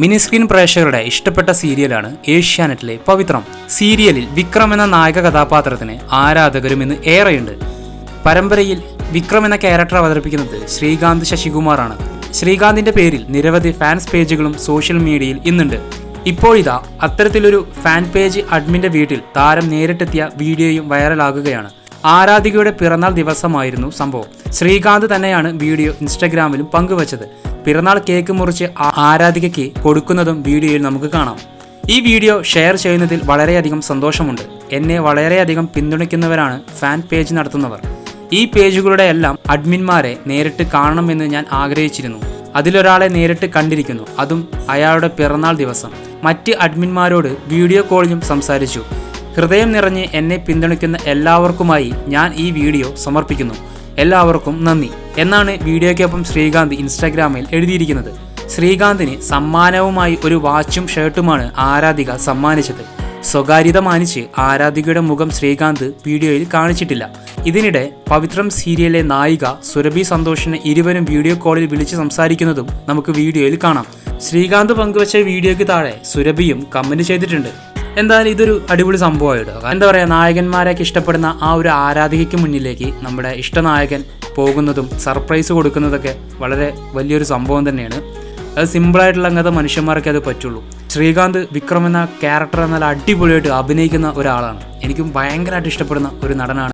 Mini screen പ്രേക്ഷകരുടെ ഇഷ്ടപ്പെട്ട സീരിയലാണ് ഏഷ്യാനെറ്റിലെ പവിത്രം. സീരിയലിൽ വിക്രം എന്ന നായക കഥാപാത്രത്തിന് ആരാധകരും ഇന്ന് ഏറെയുണ്ട്. പരമ്പരയിൽ വിക്രം എന്ന ക്യാരക്ടർ അവതരിപ്പിക്കുന്നത് ശ്രീകാന്ത് ശശികുമാറാണ്. ശ്രീകാന്തിന്റെ പേരിൽ നിരവധി ഫാൻസ് പേജുകളും സോഷ്യൽ മീഡിയയിൽ ഇന്നുണ്ട്. ഇപ്പോഴിതാ അത്തരത്തിലൊരു ഫാൻ പേജ് അഡ്മിന്റെ വീട്ടിൽ താരം നേരിട്ടെത്തിയ വീഡിയോയും വൈറലാകുകയാണ്. ആരാധികയുടെ പിറന്നാൾ ദിവസമായിരുന്നു സംഭവം. ശ്രീകാന്ത് തന്നെയാണ് വീഡിയോ ഇൻസ്റ്റഗ്രാമിലും പങ്കുവച്ചത്. പിറന്നാൾ കേക്ക് മുറിച്ച് ആരാധികയ്ക്ക് കൊടുക്കുന്നതും വീഡിയോയിൽ നമുക്ക് കാണാം. ഈ വീഡിയോ ഷെയർ ചെയ്യുന്നതിൽ വളരെയധികം സന്തോഷമുണ്ട്. എന്നെ വളരെയധികം പിന്തുണയ്ക്കുന്നവരാണ് ഫാൻ പേജ് നടത്തുന്നവർ. ഈ പേജുകളുടെ എല്ലാം അഡ്മിന്മാരെ നേരിട്ട് കാണണമെന്ന് ഞാൻ ആഗ്രഹിച്ചിരുന്നു. അതിലൊരാളെ നേരിട്ട് കണ്ടിരിക്കുന്നു. അതും അയാളുടെ പിറന്നാൾ ദിവസം. മറ്റ് അഡ്മിന്മാരോട് വീഡിയോ കോളിലും സംസാരിച്ചു. ഹൃദയം നിറഞ്ഞ് എന്നെ പിന്തുണയ്ക്കുന്ന എല്ലാവർക്കുമായി ഞാൻ ഈ വീഡിയോ സമർപ്പിക്കുന്നു. എല്ലാവർക്കും നന്ദി. എന്നാണ് വീഡിയോയ്ക്കൊപ്പം ശ്രീകാന്ത് ഇൻസ്റ്റാഗ്രാമിൽ എഴുതിയിരിക്കുന്നത്. ശ്രീകാന്തിന് സമ്മാനവുമായി ഒരു വാച്ചും ഷർട്ടുമാണ് ആരാധിക സമ്മാനിച്ചത്. സ്വകാര്യത മാനിച്ച് ആരാധികയുടെ മുഖം ശ്രീകാന്ത് വീഡിയോയിൽ കാണിച്ചിട്ടില്ല. ഇതിനിടെ പവിത്രം സീരിയലിലെ നായിക സുരഭി സന്തോഷിനെ ഇരുവരും വീഡിയോ കോളിൽ വിളിച്ച് സംസാരിക്കുന്നതും നമുക്ക് വീഡിയോയിൽ കാണാം. ശ്രീകാന്ത് പങ്കുവച്ച വീഡിയോയ്ക്ക് താഴെ സുരഭിയും കമന്റ് ചെയ്തിട്ടുണ്ട്. എന്തായാലും ഇതൊരു അടിപൊളി സംഭവമായിട്ടോ. എന്താ പറയുക നായകന്മാരെയൊക്കെ ഇഷ്ടപ്പെടുന്ന ആ ഒരു ആരാധികയ്ക്ക് മുന്നിലേക്ക് നമ്മുടെ ഇഷ്ടനായകൻ പോകുന്നതും സർപ്രൈസ് കൊടുക്കുന്നതൊക്കെ വളരെ വലിയൊരു സംഭവം തന്നെയാണ്. അത് സിമ്പിളായിട്ടുള്ള അങ്ങനത്തെ മനുഷ്യന്മാർക്ക് അത് പറ്റുള്ളൂ. ശ്രീകാന്ത് വിക്രം എന്ന ക്യാരക്ടർ എന്നാൽ അടിപൊളിയായിട്ട് അഭിനയിക്കുന്ന ഒരാളാണ്. എനിക്കും ഭയങ്കരമായിട്ട് ഇഷ്ടപ്പെടുന്ന ഒരു നടനാണ്